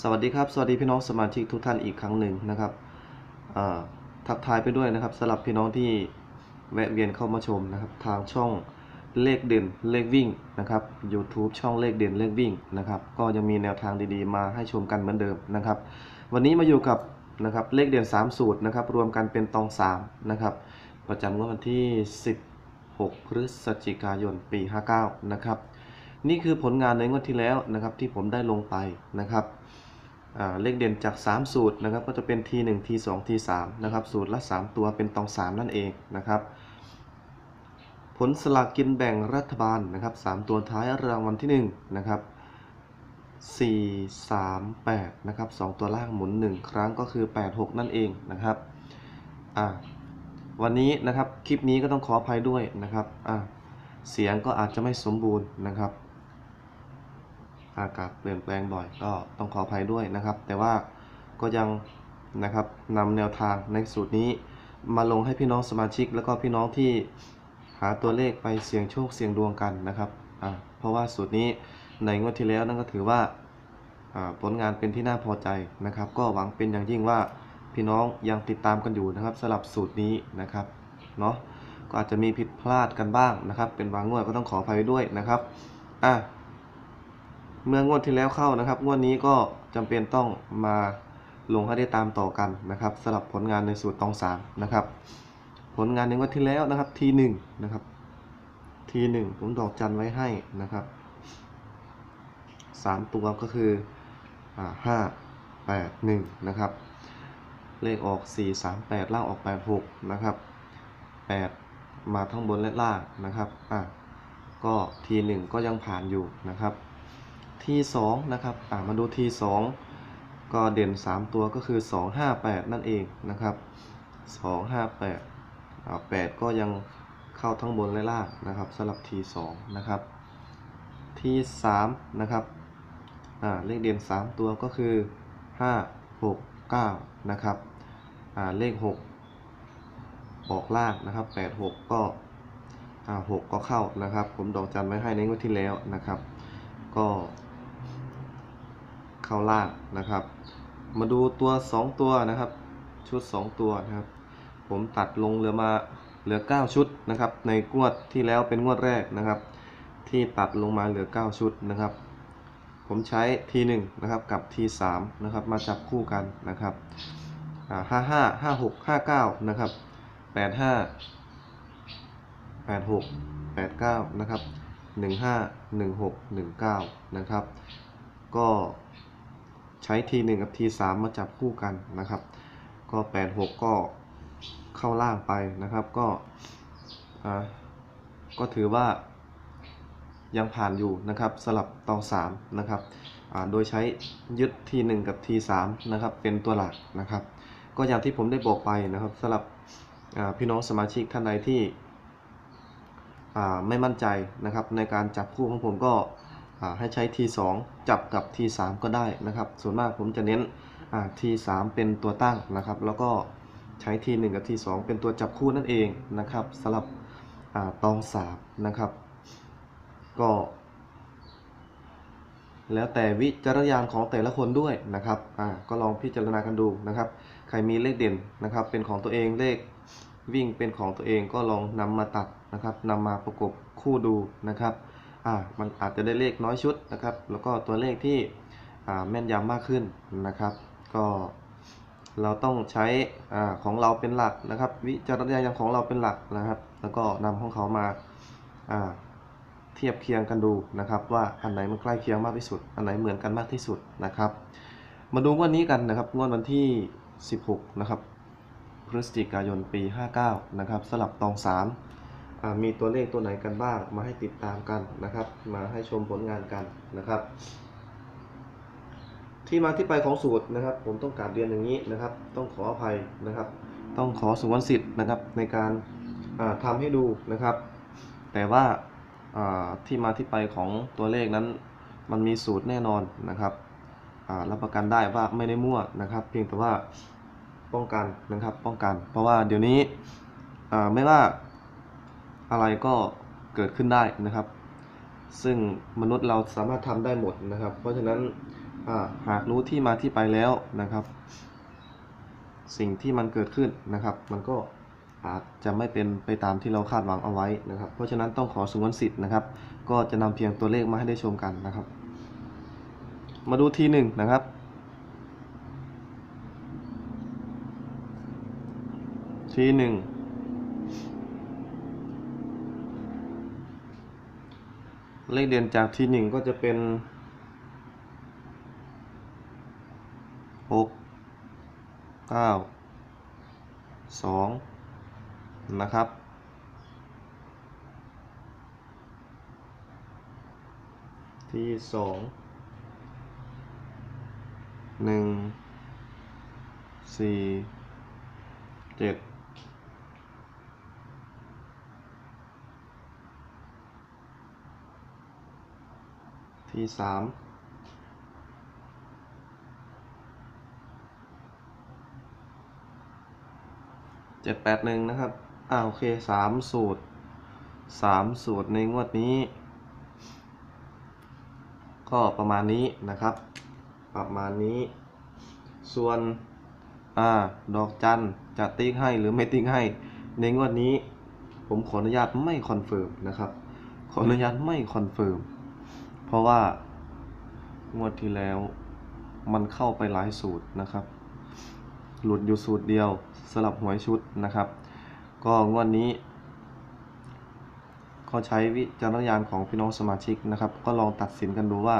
สวัสดีครับ สวัสดีพี่น้องสมาชิกทุกท่านอีกครั้งหนึ่งนะครับทักทายไปด้วยนะครับสำหรับพี่น้องที่แวะเวียนเข้ามาชมนะครับ ทางช่องเลขเด่นเลขวิ่งนะครับ YouTube ช่องเลขเด่นเลขวิ่งนะครับ ก็ยังมีแนวทางดีๆ มาให้ชมกันเหมือนเดิมนะครับ วันนี้มาอยู่กับนะครับเลขเด่น3 สูตรนะครับ รวมกันเป็นตอง3นะครับ ประจำวันที่ 16 พฤศจิกายนปี 59 นะครับ นี่คือผลงานในงวดที่แล้วนะครับที่ผมได้ลงไปนะครับ เลขเด่นจาก 3 สูตรนะครับก็จะเป็น T1 T2 T3 นะครับสูตรละ 3 ตัวเป็นตอง 3 นั่นเองนะครับผลสลากกินแบ่งรัฐบาลนะครับ3ตัวท้ายรางวัลที่1นะครับ4 3 8นะครับ2ตัวล่างหมุน 1 ครั้งก็คือ 8 6 นั่นเองนะครับอ่าวันนี้นะครับคลิปนี้ก็ต้องขออภัยด้วยนะครับอ่าเสียงก็อาจจะไม่สมบูรณ์นะครับ อากาศเปลี่ยนแปลงบ่อยก็ต้องขออภัยด้วยนะครับ แต่ว่าก็ยังนะครับนำแนวทางในสูตรนี้มาลงให้พี่น้องสมาชิก แล้วก็พี่น้องที่หาตัวเลขไปเสี่ยงโชคเสี่ยงดวงกันนะครับอ่าเพราะว่าสูตรนี้ในงวดที่แล้วนั่นก็ถือว่าผลงานเป็นที่น่าพอใจนะครับ ก็หวังเป็นอย่างยิ่งว่าพี่น้องยังติดตามกันอยู่นะครับสำหรับสูตรนี้นะครับเนาะก็อาจจะมีผิดพลาดกันบ้างนะครับ เป็นบางงวดก็ต้องขออภัยด้วยนะครับอะ เมื่องวดที่แล้วเข้านะครับ งวดนี้ก็จำเป็นต้องมาลงให้ได้ตามต่อกันนะครับสำหรับผลงานในสูตรตองสามนะครับ ผลงานในงวดที่แล้วนะครับทีหนึ่งนะครับทีหนึ่งผมดอกจันไว้ให้นะครับสามตัวก็คืออ่าห้าแปดหนึ่งนะครับ เลขออกสี่สามแปดล่างออกแปดหกนะครับแปดมาทั้งบนและล่างนะครับอะก็ทีหนึ่งก็ยังผ่านอยู่นะครับ ทีสองนะครับมาดูทีสองก็เด่น 3 ตัวก็คือ 258 นั่นเองนะครับ 258อ่า8ก็ยังเข้าทั้งบนและล่างนะครับสำหรับทีสองนะครับทีสามนะครับอ่าเลขเด่น 3 ตัวก็คือ 5 6 9 นะครับอ่าเลข 6 ออกล่างนะครับ 8 6 ก็อ่า6ก็เข้านะครับ ผมดอกจันไว้ให้ในงวดที่แล้วนะครับ ก็ เข้าล่างนะครับ มาดูตัว 2 ตัวนะครับ ชุด 2 ตัวนะครับ ผมตัดลงเหลือมาเหลือ 9 ชุดนะครับ ในงวดที่แล้วเป็นงวดแรกนะครับ ที่ตัดลงมาเหลือ 9 ชุดนะครับ ผมใช้ทีหนึ่งนะครับกับทีสามนะครับมาจับคู่กันนะครับห้าห้าห้าหกห้าเก้านะครับแปดห้าแปดหกแปดเก้านะครับหนึ่งห้าหนึ่งหกหนึ่งเก้านะครับ ก็ ใช้ทีหนึ่งกับทีสามมาจับคู่กันนะครับ ก็แปดหกก็เข้าล่างไปนะครับก็อ่าก็ถือว่ายังผ่านอยู่นะครับสลับตอง3นะครับอ่าโดยใช้ยึด T1 กับ T3 นะครับเป็นตัวหลักนะครับ ก็อย่างที่ผมได้บอกไปนะครับสำหรับอ่าพี่น้องสมาชิกท่านใดที่อ่าไม่มั่นใจนะครับในการจับคู่ของผมก็ ให้ใช้ T2 จับกับ T3 ก็ได้นะครับ ส่วนมากผมจะเน้นอ่า T3 เป็นตัวตั้งนะครับ แล้วก็ใช้ T1 กับ T2 เป็นตัวจับคู่นั่นเองนะครับสำหรับอตอง3นะครับ ก็ แล้วแต่วิจารณญาณของแต่ละคนด้วยนะครับก็ลองพิจารณากันดูนะครับ ใครมีเลขเด่นนะครับ เป็นของตัวเองเลขวิ่งเป็นของตัวเองก็ลองนำมาตัดนะครับนำมาประกบคู่ดูนะครับ มันอาจจะได้เลขน้อยชุดนะครับ แล้วก็ตัวเลขที่แม่นยำมากขึ้นนะครับ ก็เราต้องใช้อของเราเป็นหลักนะครับ วิจารณญาณของเราเป็นหลักนะครับ แล้วก็นำของเขามาเทียบเคียงกันดูนะครับ ว่าอันไหนมันใกล้เคียงมากที่สุด อันไหนเหมือนกันมากที่สุดนะครับ มาดูงวดนี้กันนะครับงวดวันที่ 16 นะครับพฤศจิกายนปี 59 นะครับสลับตอง 3 มีตัวเลขตัวไหนกันบ้าง มาให้ติดตามกันนะครับ มาให้ชมผลงานกันนะครับ ที่มาที่ไปของสูตรนะครับ ผมต้องกาบเรียนอย่างนี้นะครับ ต้องขออภัยนะครับ ต้องขอสุวรรณสิทธิ์นะครับในการอ่าทำให้ดูนะครับ แต่ว่าที่มาที่ไปของตัวเลขนั้น มันมีสูตรแน่นอนนะครับรับประกันได้ว่าไม่ได้มั่วนะครับ เพียงแต่ว่าป้องกันนะครับป้องกัน เพราะว่าเดี๋ยวนี้ไม่ว่า อะไรก็เกิดขึ้นได้นะครับ ซึ่งมนุษย์เราสามารถทำได้หมดนะครับ เพราะฉะนั้นหากรู้ที่มาที่ไปแล้วนะครับ สิ่งที่มันเกิดขึ้นนะครับ มันก็อาจจะไม่เป็นไปตามที่เราคาดหวังเอาไว้นะครับ เพราะฉะนั้นต้องขอสงวนสิทธิ์นะครับ ก็จะนำเพียงตัวเลขมาให้ได้ชมกันนะครับ มาดูทีหนึ่งนะครับทีหนึ่ง เลขเด่นจากทีหนึ่งก็จะเป็นหกเก้าสองนะครับ ที่สองหนึ่งสี่เจ็ด ที่สามเจ็ดแปดหนึ่งนะครับ อ่าโอเคสามสูตรสามสูตรในงวดนี้ ก็ประมาณนี้นะครับ ประมาณนี้ ส่วนอ่าดอกจันจะติ๊กให้หรือไม่ติ๊กให้ ในงวดนี้ ผมขออนุญาตไม่คอนเฟิร์มนะครับ ขออนุญาตไม่คอนเฟิร์ม ราะว่างวดที่แล้วมันเข้าไปหลายสูตรนะครับ หลุดอยู่สูตรเดียวสลับหวยชุดนะครับ ก็งวดนี้ก็ใช้วิจารณญาณของพี่น้องสมาชิกนะครับ ก็ลองตัดสินกันดูว่า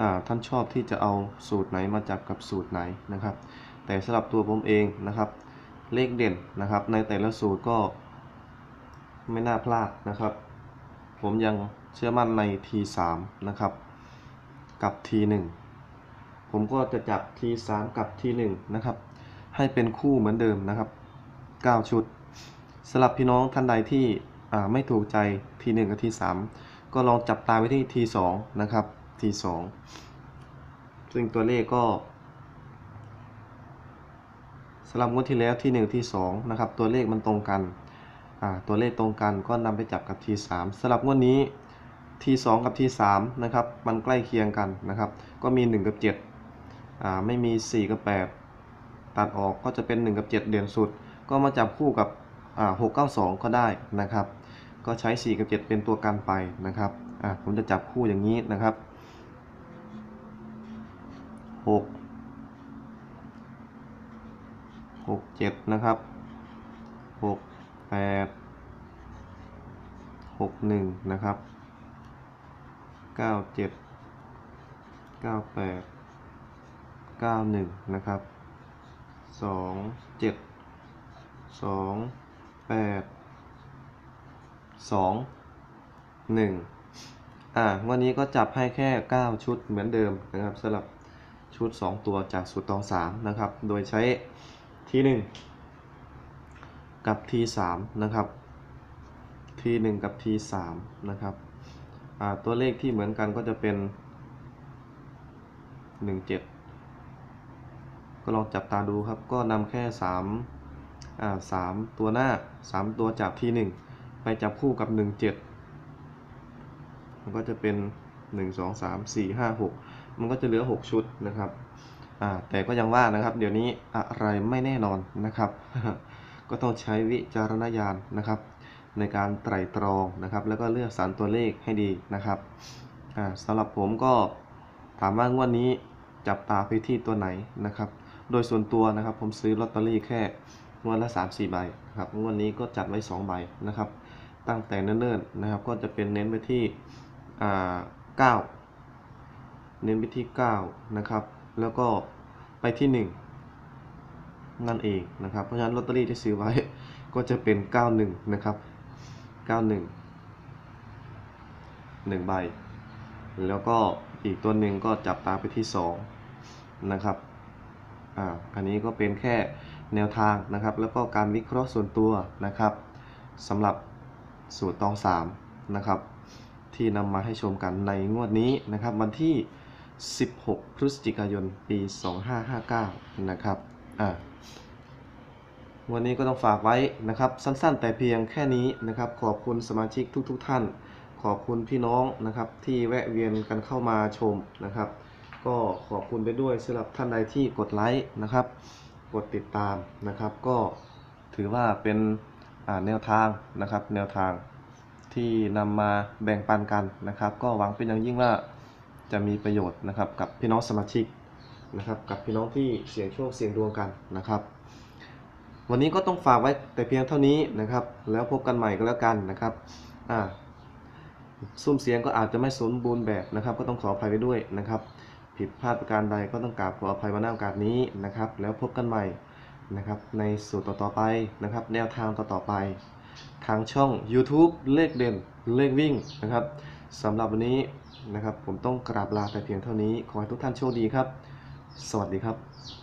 อ่าท่านชอบที่จะเอาสูตรไหนมาจับกับสูตรไหนนะครับ แต่สำหรับตัวผมเองนะครับ เลขเด่นนะครับ ในแต่ละสูตรก็ไม่น่าพลาดนะครับ ผมยัง เชื่อมั่นใน T3 นะครับ กับ T1 ผมก็จะจับ T3 กับ T1 นะครับ ให้เป็นคู่เหมือนเดิมนะครับ 9 ชุดสำหรับพี่น้องท่านใดที่ไม่ถูกใจ T1 กับ T3 ก็ลองจับตาไว้ที่ T2 นะครับ T2 ซึ่งตัวเลขก็สำหรับงวดที่แล้วที่ 1 ที่ 2 นะครับ ตัวเลขมันตรงกัน ตัวเลขตรงกันก็นำไปจับกับ T3 สำหรับงวดนี้ T2 กับ T3 นะครับ มันใกล้เคียงกันนะครับ ก็มี 1 กับ7อ่าไม่มี 4 กับ 8 ตัดออกก็จะเป็น 1 กับ 7 เด่นสุด ก็มาจับคู่กับอ่า692ก็ได้นะครับ ก็ใช้ 4 กับ 7 เป็นตัวกันไปนะครับอ่าผมจะจับคู่อย่างนี้นะครับ 6 6 7 นะครับ 6 8 6 1 นะครับ 9 7 9 8 9 1นะครับ2 7 2 8 2 1อ่าวันนี้ก็จับให้แค่ 9 ชุดเหมือนเดิมนะครับสำหรับชุด 2 ตัวจากสูตรตอง 3 นะครับ โดยใช้ที 1 กับที 3 นะครับ ที 1 กับที 3 นะครับ ตัวเลขที่เหมือนกันก็จะเป็น 17 ก็ลองจับตาดูครับ ก็นำแค่3อ่า3ตัวหน้า 3 ตัวจับที่ 1 ไปจับคู่กับ 17 มันก็จะเป็น 1 2 3 4 5 6 มันก็จะเหลือ 6 ชุดนะครับแต่ก็ยังว่านะครับ เดี๋ยวนี้อะไรไม่แน่นอนนะครับ ก็ต้องใช้วิจารณญาณนะครับ ในการไตร่ตรองนะครับ แล้วก็เลือกสรรตัวเลขให้ดีนะครับสำหรับผมก็ถามว่างวดนี้จับตาไปที่ตัวไหนนะครับ โดยส่วนตัวนะครับ ผมซื้อลอตเตอรี่แค่งวดละ 3-4 ใบนะครับงวดนี้ก็จัดไว้ 2 ใบนะครับ ตั้งแต่เนิ่นๆนะครับ ก็จะเป็นเน้นไปที่อ่า9เน้นไปที่9นะครับ แล้วก็ไปที่ 1 นั่นเองนะครับ เพราะฉะนั้นลอตเตอรี่ที่ซื้อไว้ก็จะเป็น 91 นะครับ 91 1ใบ แล้วก็อีกตัวหนึ่งก็จับตาไปที่2นะครับอ่าอันนี้ก็เป็นแค่แนวทางนะครับ แล้วก็การวิเคราะห์ส่วนตัวนะครับสำหรับสูตรตอง3นะครับ ที่นำมาให้ชมกันในงวดนี้นะครับ วันที่ 16 พฤศจิกายน ปี 2559 นะครับอ่า วันนี้ก็ต้องฝากไว้นะครับ สั้นๆ แต่เพียงแค่นี้นะครับ ขอบคุณสมาชิกทุกๆทท่าน ขอบคุณพี่น้องนะครับ ที่แวะเวียนกันเข้ามาชมนะครับ ก็ขอบคุณไปด้วยสำหรับท่านใดที่กดไลค์นะครับ กดติดตามนะครับ ก็ถือว่าเป็นแนวทางนะครับ แนวทางที่นำมาแบ่งปันกันนะครับ ก็หวังเป็นอย่างยิ่งว่าจะมีประโยชน์นะครับ กับพี่น้องสมาชิกนะครับ กับพี่น้องที่เสี่ยงโชคเสี่ยงดวงกันนะครับ วันนี้ก็ต้องฝากไว้แต่เพียงเท่านี้นะครับ แล้วพบกันใหม่ก็แล้วกันนะครับอ่าซุ้มเสียงก็อาจจะไม่สมบูรณ์แบบนะครับ ก็ต้องขออภัยไว้ด้วยนะครับ ผิดพลาดประการใดก็ต้องกราบขออภัยมาณโอกาสนี้นะครับ แล้วพบกันใหม่นะครับ ในสูตรต่อๆไปนะครับ แนวทางต่อๆไป ทางช่อง YouTube เลขเด่นเลขวิ่งนะครับสำหรับวันนี้นะครับ ผมต้องกราบลาแต่เพียงเท่านี้ ขอให้ทุกท่านโชคดีครับ สวัสดีครับ